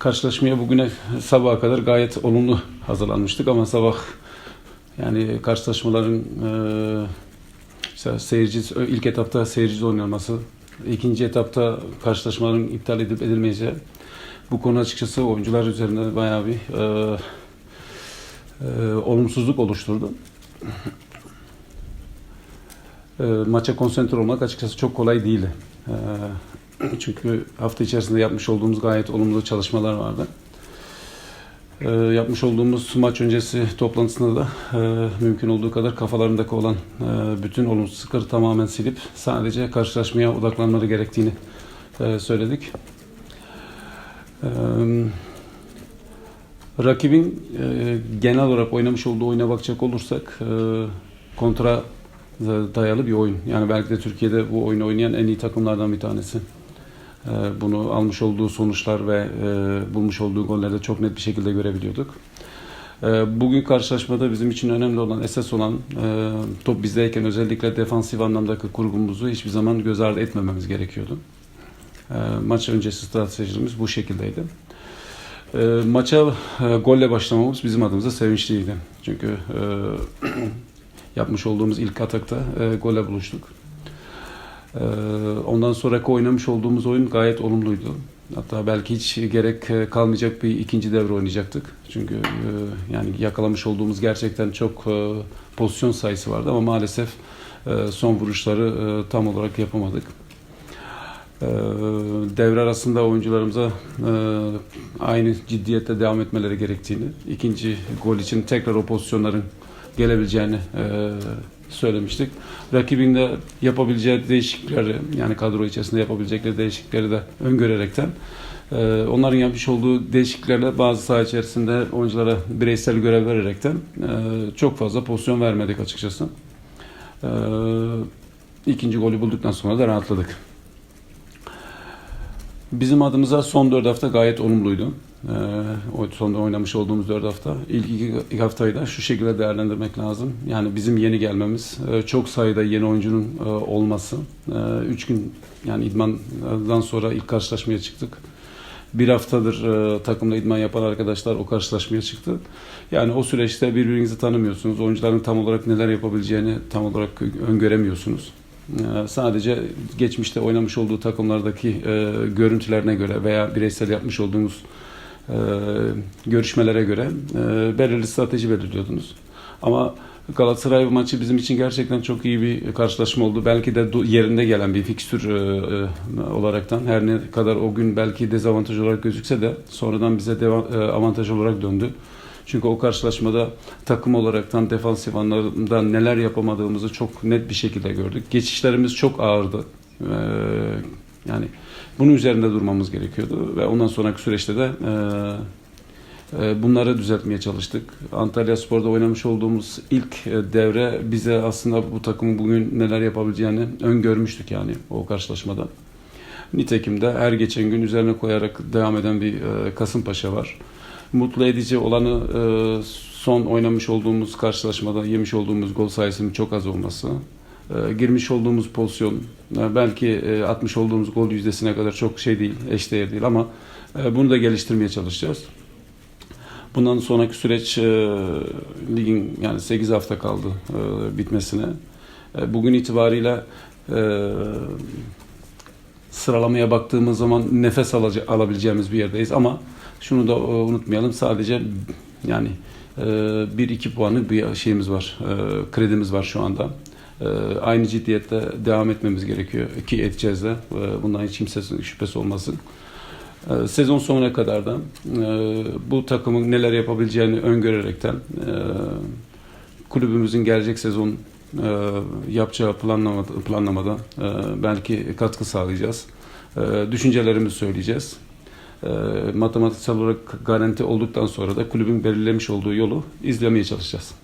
karşılaşmaya bugüne sabaha kadar gayet olumlu hazırlanmıştık ama sabah yani karşılaşmaların e, seyirci ilk etapta seyirci oynanması, ikinci etapta karşılaşmaların iptal edip edilmeyeceği bu konu açıkçası oyuncular üzerinde bayağı bir e, e, olumsuzluk oluşturdu. E, maça konsantre olmak açıkçası çok kolay değildi. E, çünkü hafta içerisinde yapmış olduğumuz gayet olumlu çalışmalar vardı. E, yapmış olduğumuz maç öncesi toplantısında da e, mümkün olduğu kadar kafalarındaki olan e, bütün olumsuzlukları tamamen silip sadece karşılaşmaya odaklanmaları gerektiğini e, söyledik. E, rakibin e, genel olarak oynamış olduğu oyuna bakacak olursak e, kontra dayalı bir oyun. Yani belki de Türkiye'de bu oyunu oynayan en iyi takımlardan bir tanesi. E, bunu almış olduğu sonuçlar ve e, bulmuş olduğu gollerde çok net bir şekilde görebiliyorduk. E, bugün karşılaşmada bizim için önemli olan, esas olan e, top bizdeyken özellikle defansif anlamdaki kurgumuzu hiçbir zaman göz ardı etmememiz gerekiyordu. E, maç öncesi stratejimiz bu şekildeydi. Maça e, golle başlamamız bizim adımıza sevinçliydi. Çünkü yapmış olduğumuz ilk atakta gole buluştuk. E, ondan sonraki oynamış olduğumuz oyun gayet olumluydu. Hatta belki hiç gerek e, kalmayacak bir ikinci devre oynayacaktık. Çünkü e, yani yakalamış olduğumuz gerçekten çok e, pozisyon sayısı vardı ama maalesef son vuruşları tam olarak yapamadık. Devre arasında oyuncularımıza aynı ciddiyette devam etmeleri gerektiğini, ikinci gol için tekrar o pozisyonların gelebileceğini söylemiştik. Rakibin de yapabileceği değişiklikleri yani kadro içerisinde yapabilecekleri değişiklikleri de öngörerekten e, onların yapmış olduğu değişikliklerle bazı saha içerisinde oyunculara bireysel görev vererekten e, çok fazla pozisyon vermedik açıkçası. E, ikinci golü bulduktan sonra da rahatladık. Bizim adımıza son 4 hafta gayet olumluydu. Ee, o sonda oynamış olduğumuz 4 hafta. İlk iki haftayı da şu şekilde değerlendirmek lazım. Yani bizim yeni gelmemiz, e, çok sayıda yeni oyuncunun e, olması. 3 gün yani idmandan sonra ilk karşılaşmaya çıktık. Bir haftadır e, takımla idman yapan arkadaşlar o karşılaşmaya çıktı. Yani o süreçte birbirinizi tanımıyorsunuz. Oyuncuların tam olarak neler yapabileceğini tam olarak öngöremiyorsunuz. Sadece geçmişte oynamış olduğu takımlardaki e, görüntülerine göre veya bireysel yapmış olduğumuz e, görüşmelere göre e, belirli strateji belirliyordunuz. Ama Galatasaray maçı bizim için gerçekten çok iyi bir karşılaşma oldu. Belki de yerinde gelen bir fikstür e, e, olaraktan her ne kadar o gün belki dezavantaj olarak gözükse de sonradan bize avantaj olarak döndü. Çünkü o karşılaşmada takım olaraktan defansif anlarında neler yapamadığımızı çok net bir şekilde gördük. Geçişlerimiz çok ağırdı. Yani bunun üzerinde durmamız gerekiyordu ve ondan sonraki süreçte de e, e, bunları düzeltmeye çalıştık. Antalya Spor'da oynamış olduğumuz ilk e, devre bize aslında bu takımın bugün neler yapabileceğini öngörmüştük yani o karşılaşmada. Nitekim de her geçen gün üzerine koyarak devam eden bir e, Kasımpaşa var mutlu edici olanı e, son oynamış olduğumuz karşılaşmada yemiş olduğumuz gol sayısının çok az olması. E, girmiş olduğumuz pozisyon e, belki e, atmış olduğumuz gol yüzdesine kadar çok şey değil, eşdeğer değil ama e, bunu da geliştirmeye çalışacağız. Bundan sonraki süreç ligin yani 8 hafta kaldı bitmesine. Bugün itibariyle sıralamaya baktığımız zaman nefes alabileceğimiz bir yerdeyiz ama şunu da unutmayalım sadece yani bir iki puanlık bir şeyimiz var, kredimiz var şu anda. E, aynı ciddiyette devam etmemiz gerekiyor ki edeceğiz de e, bundan hiç kimse şüphesi olmasın. E, sezon sonuna kadar da e, bu takımın neler yapabileceğini öngörerekten e, kulübümüzün gelecek sezon e, yapacağı planlamada, planlamada belki katkı sağlayacağız. Düşüncelerimizi söyleyeceğiz. Matematiksel olarak garanti olduktan sonra da kulübün belirlemiş olduğu yolu izlemeye çalışacağız.